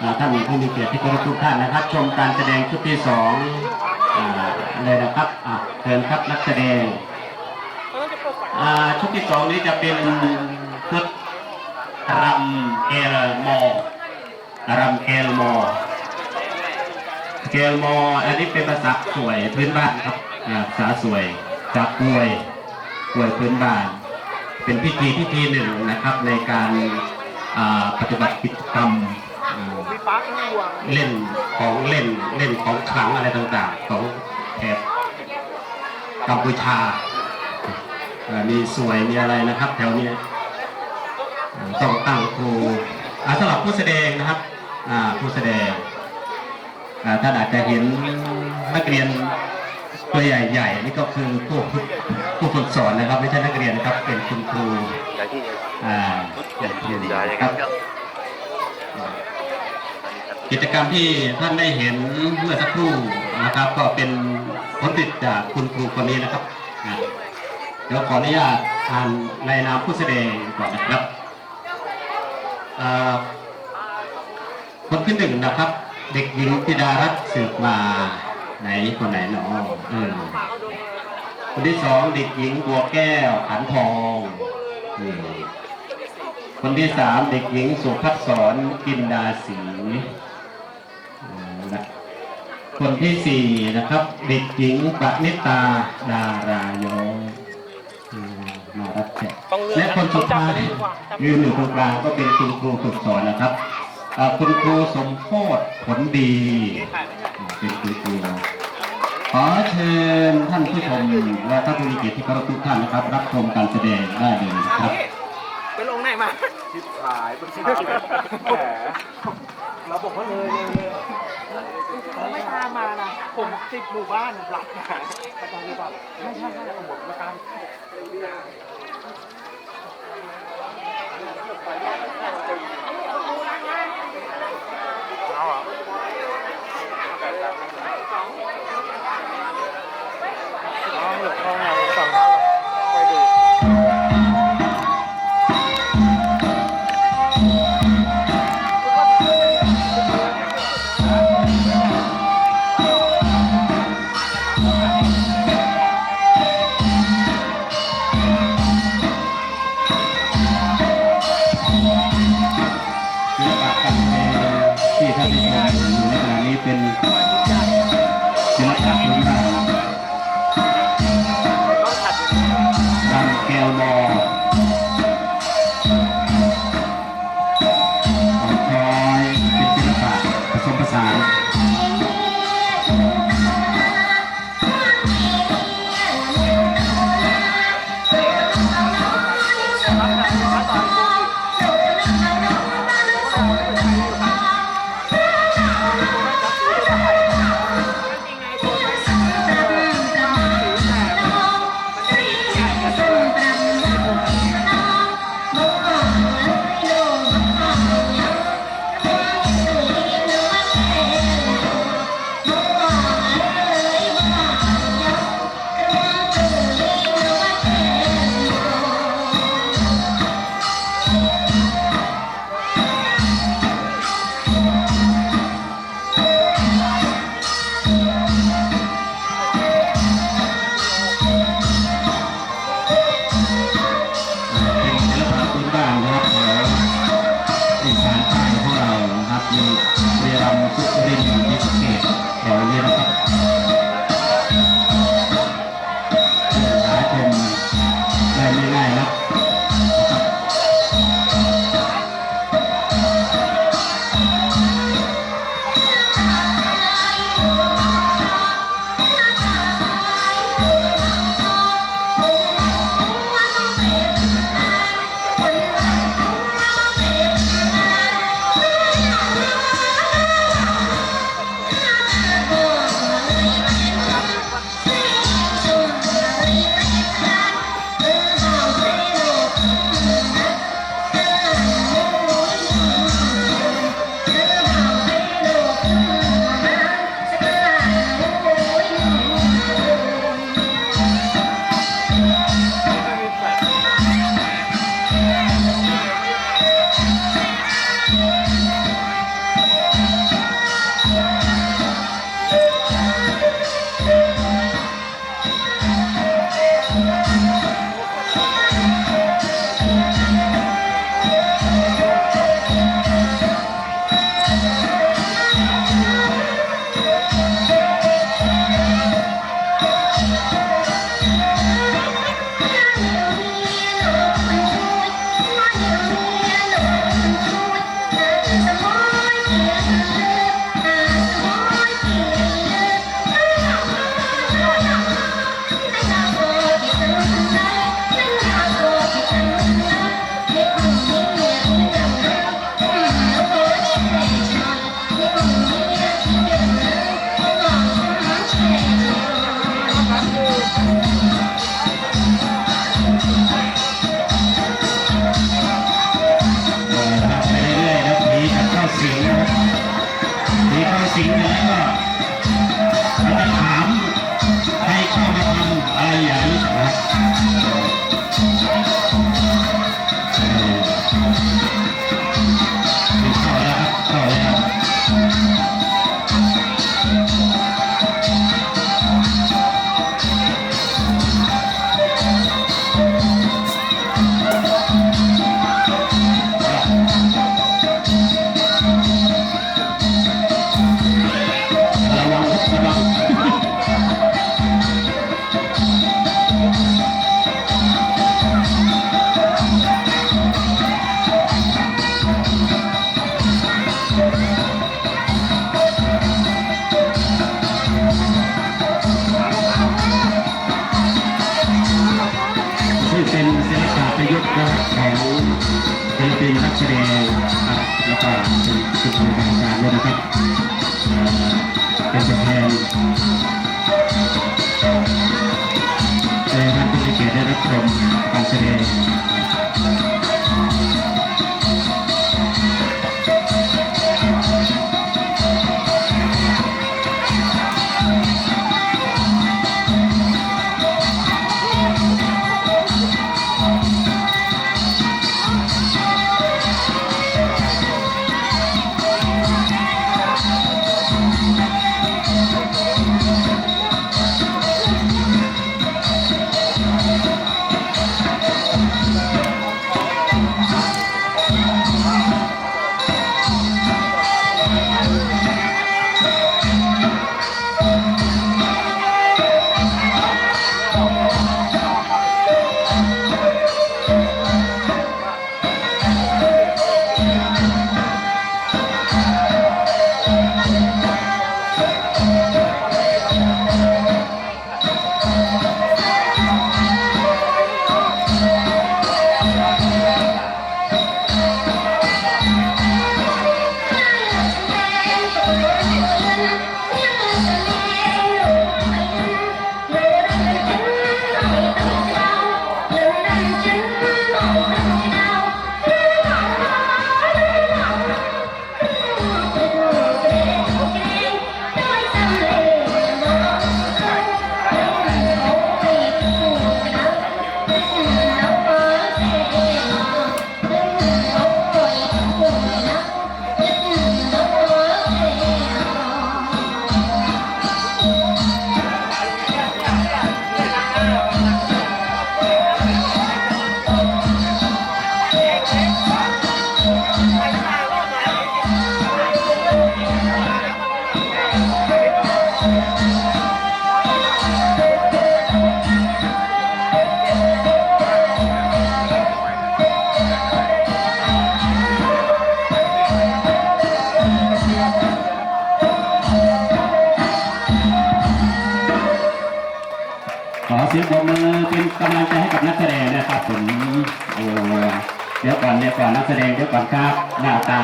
อ่าท่านผู้มีเกียรติที่เคารพทุกท่านนะครับ ชมการแสดงชุดที่สองเลยนะครับเชิญครับนักแสดงชุดที่สองนี้จะเป็นชุดรำเอลโมรำเอลโมเกลโมอันนี้เป็นภาษาสวยพื้นบ้านครับอ่าภาษาสวยจากกวยกวยพื้นบ้าน เป็นพิธีพิธีหนึ่งนะครับในการปฏิบัติกิจกรรม เล่นของเล่นเล่นของขลังอะไรต่างๆ ของแถบกัมพูชาเอ่อมีสวยมีอะไรนะครับ แถวเนี้ยเอ่อต้องตั้งครูอ่าสำหรับผู้แสดงนะครับอ่าผู้แสดงอ่าท่านอาจจะเห็นนักเรียนตัวใหญ่ๆนี่ก็คือผู้ผู้ฝึกสอนนะครับ ไม่ใช่นักเรียนนะครับ เป็นคุณครูย้ายที่ไงอ่าอย่างที่ย้ายยังไงครับครับ กิจกรรมที่ท่านได้เห็นเมื่อสักครู่นะครับ ก็เป็นผลติดจากคุณครูคนนี้นะครับเดี๋ยวขออนุญาตอ่านในนามผู้แสดงก่อนนะครับคนที่หนึ่งนะครับ เด็กหญิงธิดารัตน์สืบมาไหนคนไหนเนาะเออคนที่สองเด็กหญิงบัวแก้วขันทองนี่คนที่สามเด็กหญิงสุภัสสรกินดาสี คนที่สี่นะครับ เด็กหญิงปณิตาดารายองอืมมารับแขกและคนสุดท้ายยืนอยู่ตรงกลางก็เป็นคุณครูฝึกสอนนะครับอ่าคุณครูสมโพธผลดีอ่าเป็นคุณครูขอเชิญท่านผู้ชมและท่านผู้มีเกียรติที่เคารพทุกท่านนะครับ รับชมการแสดงได้เลยนะครับ ไปลงไหนมาชิบหายบนชิบหายแหมเรา บอกว่าเลยเลยเลยผมไม่ตามมานะผมติดหมู่บ้านหลักนะประจำหรือเปล่าไม่ใช่ไม่ใช่ผมมาตาม Instagram, parceiro. กำลังใจให้กับนักแสดงนะครับผมเดี๋ยวก่อนเดี๋ยวก่อนนักแสดงเดี๋ยวก่อนครับหน้าตา